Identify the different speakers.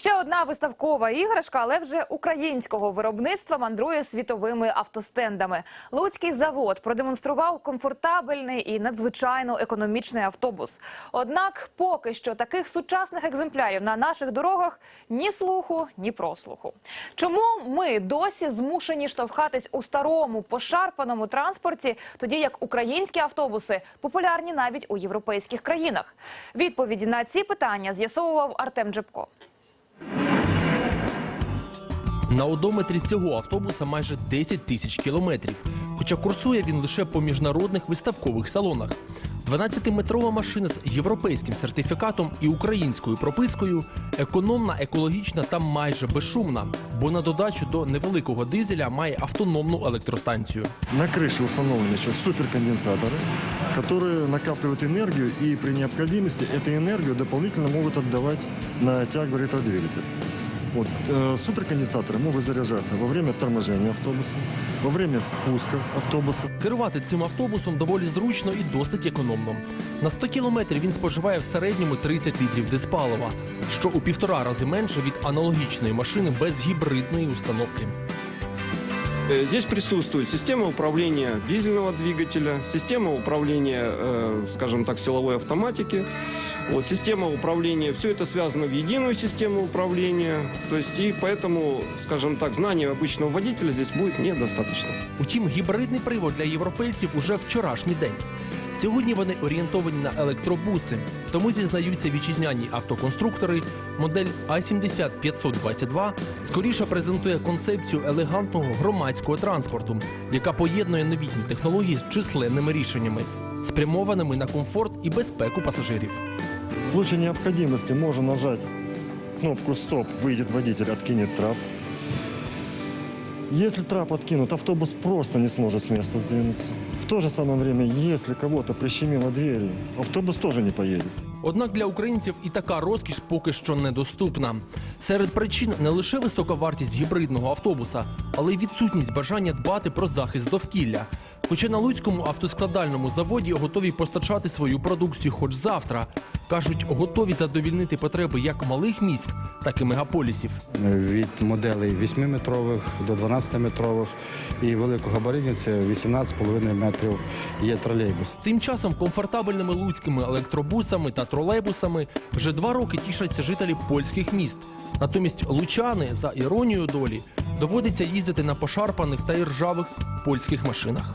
Speaker 1: Ще одна виставкова іграшка, але вже українського виробництва мандрує світовими автостендами. Луцький завод продемонстрував комфортабельний і надзвичайно економічний автобус. Однак, поки що таких сучасних екземплярів на наших дорогах ні слуху, ні прослуху. Чому ми досі змушені штовхатись у старому пошарпаному транспорті, тоді як українські автобуси популярні навіть у європейських країнах? Відповіді на ці питання з'ясовував Артем Джепко.
Speaker 2: На одометрі цього автобуса майже 10 тисяч кілометрів. Хоча курсує він лише по міжнародних виставкових салонах. 12-метрова машина з європейським сертифікатом і українською пропискою економна, екологічна та майже безшумна, бо на додачу до невеликого дизеля має автономну електростанцію.
Speaker 3: На крыше установлены еще суперконденсаторы, которые накапливают энергию и при необходимости эту энергию дополнительно могут отдавать на тягу ретродвигателя. Вот, э, суперконденсаторы могут заряжаться во время торможения автобуса, во время спуска автобуса.
Speaker 2: Керувати цим автобусом доволі зручно і досить економно. На 100 кілометрів він споживає в середньому 30 літрів диспалива, що у півтора рази менше від аналогічної машини без гібридної установки.
Speaker 4: Э, Здесь присутствует система управления дизельного двигателя, система управления, э, скажем так, силовой автоматики, вот, система управления, все это связано в единую систему управления, то есть и поэтому, скажем так, знания обычного водителя здесь будет недостаточно.
Speaker 2: Утім, гібридний привод для європейців уже вчорашній день. Сьогодні вони орієнтовані на електробуси, тому зізнаються вітчизняні автоконструктори. Модель А70 522 скоріше презентує концепцію елегантного громадського транспорту, яка поєднує новітні технології з численними рішеннями, спрямованими на комфорт і безпеку пасажирів.
Speaker 3: В случае необходимости можно нажать кнопку «Стоп», выйдет водитель, откинет трап. Если трап откинут, автобус просто не сможет с места сдвинуться. В то же самое время, если кого-то прищемило двери, автобус тоже не поедет.
Speaker 2: Однак для українців і така розкіш поки що недоступна. Серед причин не лише висока вартість гібридного автобуса, але й відсутність бажання дбати про захист довкілля. Хоча на Луцькому автоскладальному заводі готові постачати свою продукцію хоч завтра. Кажуть, готові задовільнити потреби як малих міст, так і мегаполісів.
Speaker 5: від моделей 8-метрових до 12-метрових і великогабаритні це 18,5 метрів є тролейбус.
Speaker 2: Тим часом комфортабельними луцькими електробусами та тролейбусами вже два роки тішаться жителі польських міст. Натомість лучани, за іронією долі, доводиться їздити на пошарпаних та іржавих польських машинах.